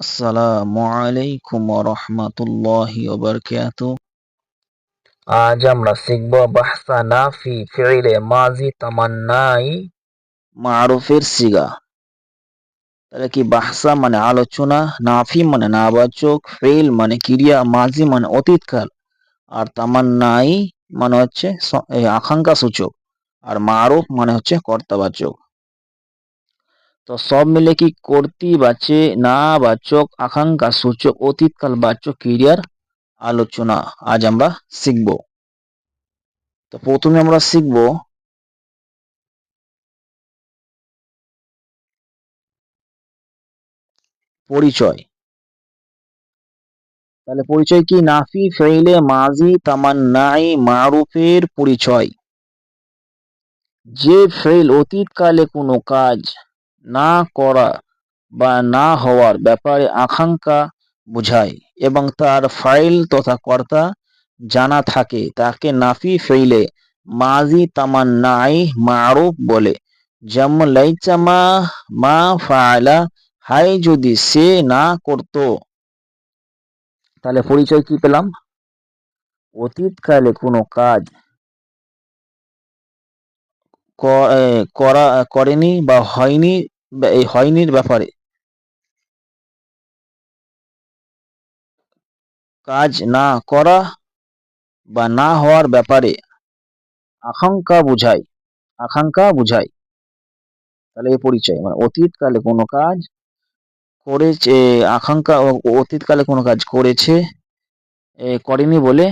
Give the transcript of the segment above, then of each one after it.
আসসালামু আলাইকুম রহমতুল্লাহি আজ আমরা শিখব মাজি তামান্নাই। মারুফের সিগা। তাহলে কি বাহসা মানে আলোচনা নাফি মানে নাবাচক ফেল মানে ক্রিয়া মাজি মানে অতীতকাল আর তামান্নাই মানে হচ্ছে আকাঙ্ক্ষা সূচক আর মারুফ মানে হচ্ছে কর্তাবাচক। তো সব মিলে কি কর্তৃবাচে না বাচক আকাঙ্ক্ষা সূচক অতীতকাল বাচক ক্রিয়ার আলোচনা। আজ আমরা শিখব। তো প্রথমে আমরা শিখব পরিচয়। তাহলে পরিচয় কি? নাফি, ফেইলে, মাজি, তামান্নাই, মারুফের পরিচয়। যে ফেইল অতীতকালে কোনো কাজ না করা বা না হওয়ার ব্যাপারে আকাঙ্ক্ষা বুঝায় এবং তার ফাইল তথা কর্তা জানা থাকে। তাকে নাফি ফেইলে মাজি তামান্নাই মারুফ বলে। যেমন লাইচামা মা ফায়লা হাই যদি সে না করত। তাহলে পরিচয় কি পেলাম? অতীতকালে কোনো কাজ করা, করেনি বা হয়নি এই হয়নির ব্যাপারে। কাজ না করা বা না হওয়ার ব্যাপারে আকাঙ্ক্ষা বুঝায় আকাঙ্ক্ষা বুঝায় তাহলে এই পরিচয় মানে অতীতকালে কোনো কাজ করেছে, আকাঙ্ক্ষা অতীতকালে কোনো কাজ করেছে করেনি বলে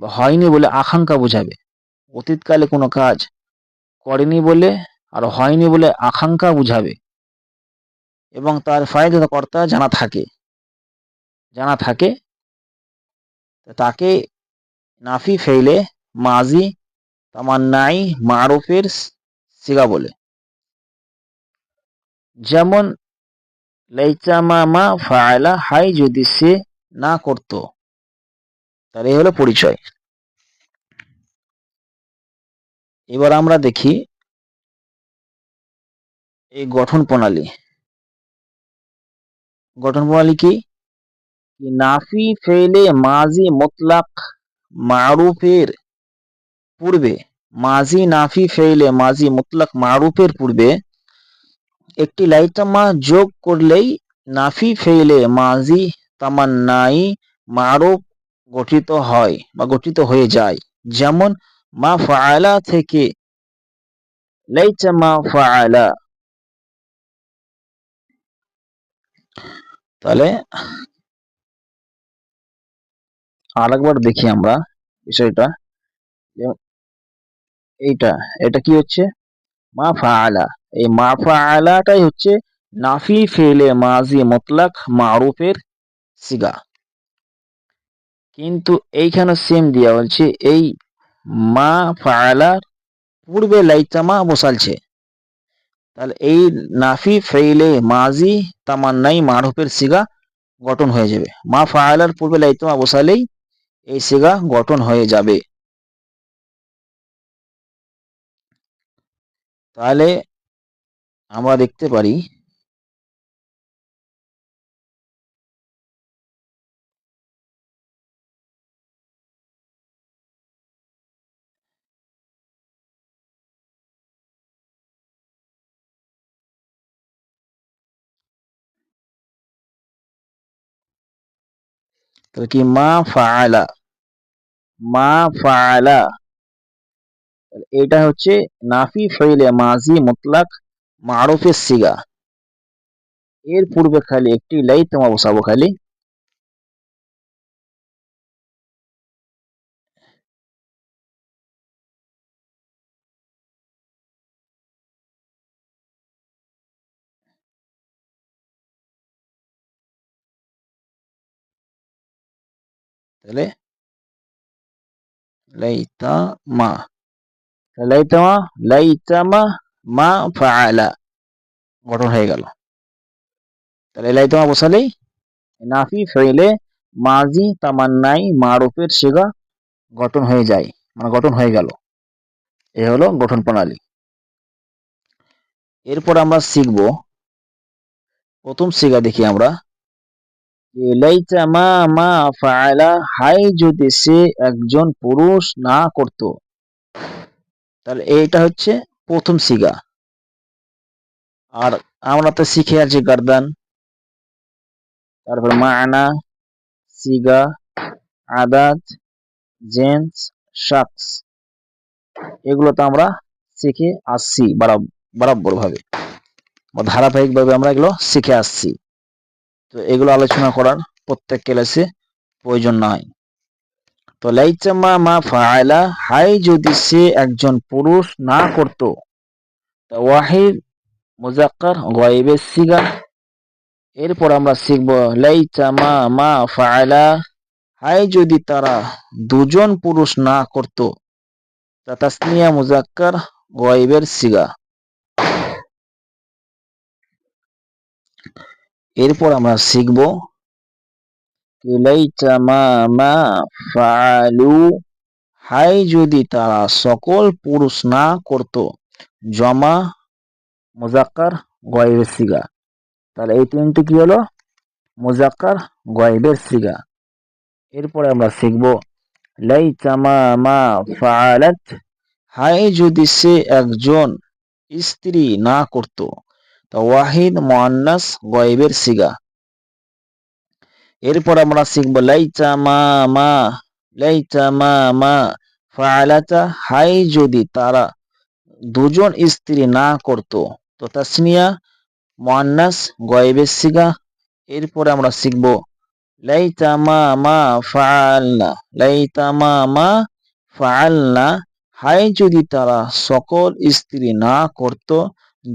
বা হয়নি বলে আকাঙ্ক্ষা বুঝাবে। অতীতকালে কোনো কাজ করেনি বলে আর হয়নি বলে আকাঙ্ক্ষা বুঝাবে। এবং তার ফায়দা কর্তা জানা থাকে জানা থাকে। তাকে নাফি ফেলে মাজি তামান্নাই মারুফের সিগা বলে। যেমন লাইচামামা ফায়লা, হাই যদি সে না করত এই হলো পরিচয়। এবার আমরা দেখি এই গঠন প্রণালী। গঠন প্রণালী কি? নাফি ফেলে মাজি মোতলাক মারুফের পূর্বে, মাজি নাফি ফেলে মাজি মুতলাক মারুফের পূর্বে একটি লাইটামা যোগ করলেই নাফি ফেলে মাজি তামান্নাই মারুফ গঠিত হয় বা গঠিত হয়ে যায়। যেমন, মা ফায়লা থেকে লাইটামা ফায়লা তাহলে আরেকবার দেখি আমরা বিষয়টা। এইটা, এটা কি হচ্ছে? মা ফাআলা, এই মা ফাআলাটাই হচ্ছে নাফি ফেলে মাজি মতলাক মারুফের সিগা। কিন্তু এইখানে সেম দিয়া বলছে এই মা ফাআলার পূর্বে লাইতামা বসালছে। তাহলে এই নাফি ফেইলে মাজি তামান্নাই মারুফের সিগা গঠন হয়ে যাবে। মা ফায়ালার পূর্বে লাইতমা বসালেই এই সিগা গঠন হয়ে যাবে। তাহলে আমরা দেখতে পারি তাহলে কি মা ফালা মা ফালা এটা হচ্ছে নাফি ফেলে মাজি মুতলাক মারুফের সিগা। এর পূর্বে খালি একটি লাই তোমা বসাবো খালি। তাহলে হয়ে গেল তাহলে নাফি মাজি তামান্নাই মারুফের শিগা গঠন হয়ে যায় মানে গঠন হয়ে গেল এ হলো গঠন প্রণালী এরপর আমরা শিখব প্রথম শিগা দেখি আমরা লাইতা মা মা ফাআলা, হাই যদি সে একজন পুরুষ না করত। তাহলে এইটা হচ্ছে প্রথম সিগা আর আমরা তো শিখে আছি গার্দান। তারপর মানা সিগা আদাত, জেন্স শাকস এগুলো তো আমরা শিখে আসছি বরাবর ভাবে ধারাবাহিকভাবে আমরা এগুলো শিখে আসছি। তো এগুলো আলোচনা করার প্রত্যেক ক্লাসে প্রয়োজন নয় তো লাইচামা মা ফাআলা, হাই যদি সে একজন পুরুষ না করত ওয়াহিদ, মুজাক্কার, গায়েবের সিগা, এরপর আমরা শিখব লাইচামা মা ফাআলা, হাই যদি তারা দুজন পুরুষ না করত, তা তাসনিয়া, মুজাক্কার, গায়েবের সিগা। এরপর আমরা শিখব মা ফালু হাই যদি তারা সকল পুরুষ না করত, জমা মোজাক্কার গয়েবের সিগা তাহলে এই তিনটি কি হলো? মুজাক্কার গয়েবের সিগা এরপরে আমরা শিখব লাইচামা মা ফালাত হাই যদি সে একজন স্ত্রী না করত ওয়াহিদ মোয়ান্নাস গয়েবের সিগা। এরপর আমরা শিখব, লাইচা মা মা, লাইচা মা মা হাই যদি তারা দুজন স্ত্রী না করত, তো তাসনিয়া মোয়ান্নাস গয়েবের সিগা। এরপরে আমরা শিখব লাইতা মা মা ফাআলনা লাইতা মা মা হাই যদি তারা সকল স্ত্রী না করত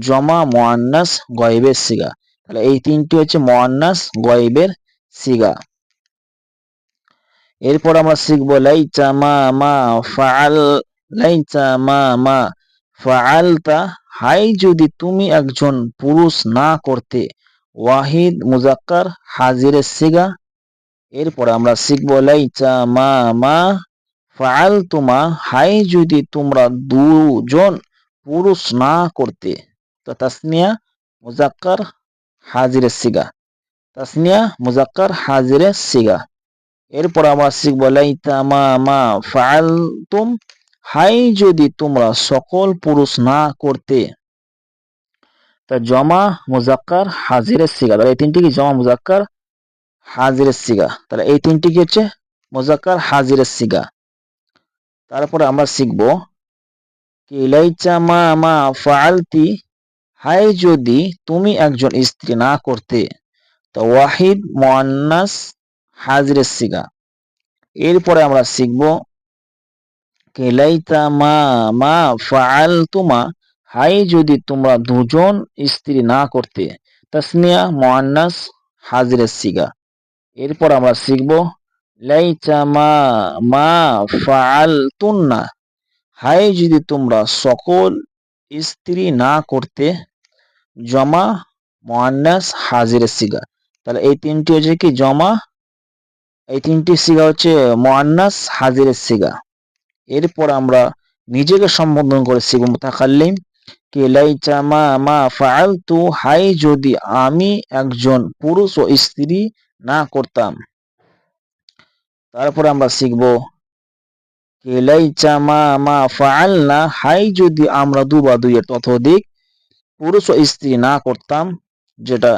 জমা, মোয়ান্নাস, গয়েবের সিগা। তাহলে এই তিনটি হচ্ছে মোয়ান্নাস, গয়েবের সিগা। এরপর আমরা শিখব, লাইচা মা মা ফাআল, লাইচা মা মা ফাআলতা। হাই, যদি তুমি একজন পুরুষ না করতে, ওয়াহিদ, মুজাক্কার, হাজিরের সিগা। এরপর আমরা শিখব, লাইচা মা মা ফাআল তুমা হাই, যদি তোমরা দুজন পুরুষ না করতে তো তাসনিয়া, মুজাক্কার হাজিরের সিগা। তাসনিয়া, মুজাক্কার হাজিরের সিগা। এরপর আমরা শিখব লাইতা মা মা ফাআলতুম, হাই যদি তোমরা সকল পুরুষ না করতে, তা জমা মুজাক্কার হাজিরের সিগা। তাহলে এই তিনটি কি? জমা মুজাক্কার হাজিরের সিগা। তাহলে এই তিনটি কি হচ্ছে? মুজাক্কার হাজিরের সিগা। তারপরে আমরা শিখব, কি লাইচা মা ফাআলতি হাই যদি তুমি একজন স্ত্রী না করতে, তো ওয়াহিদ মোয়ান্নাস হাজিরের সিগা এরপরে আমরা শিখব কেলাইতা মা মা ফাআল তুমা হাই যদি তোমরা দুজন স্ত্রী না করতে, তাসনিয়া মোয়ান্নাস হাজিরের সিগা এরপর আমরা শিখব, লাইতা মা মা ফাআল তুন্না হাই যদি তোমরা সকল স্ত্রী না করতে জমা, মোয়ান্নাস, হাজিরের সিগা। তাহলে এই তিনটি হচ্ছে কি জমা, এই তিনটি সিগা হচ্ছে মোয়ান্নাস, হাজিরের সিগা। এরপর আমরা নিজেকে সম্বোধন করে শিখব মুতাকাল্লিম, কে লাইচা মা মা ফাআলতু হাই যদি আমি একজন পুরুষ ও স্ত্রী না করতাম। তারপর আমরা শিখব, কে লাইচা মা মা ফাআলনা হাই যদি আমরা দু বা দুইয়ের ততোধিক পুরুষ ও স্ত্রী না করতাম, যেটা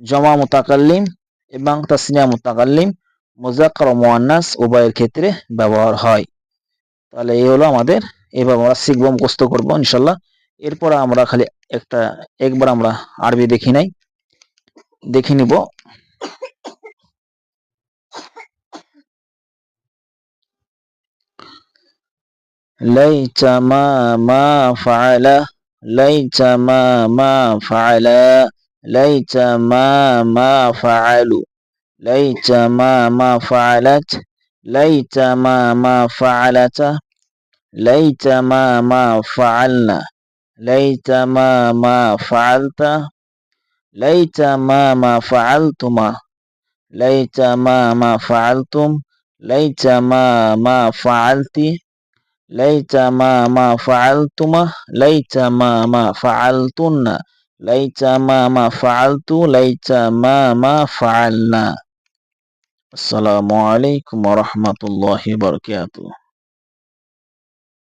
জমা মোতাকাল্লিম এবং তাসনিয়া মোতাকাল্লিম মোজাকর মোয়ান্নাস উভয়ের ক্ষেত্রে ব্যবহার হয়। তাহলে এই হলো আমাদের, এভাবে আমরা শিখব মুখস্ত করব ইনশাল্লাহ। এরপর আমরা খালি একটা, একবার আমরা আরবি দেখি নাই, দেখে নিব। লাইতা মা মা ফালা ليت ما ما فعل ليت ما ما فعلوا ليت ما ما فعلت ليت ما ما فعلت ليت ما ما فعلنا ليت ما ما فعلت ليت ما ما فعلتما ليت ما ما فعلتم ليت ما ما فعلت ليت ما ما فعلتما ليت ما ما فعلتن ليت ما ما فعلت ليت ما ما فعلنا. السلام عليكم ورحمة الله وبركاته.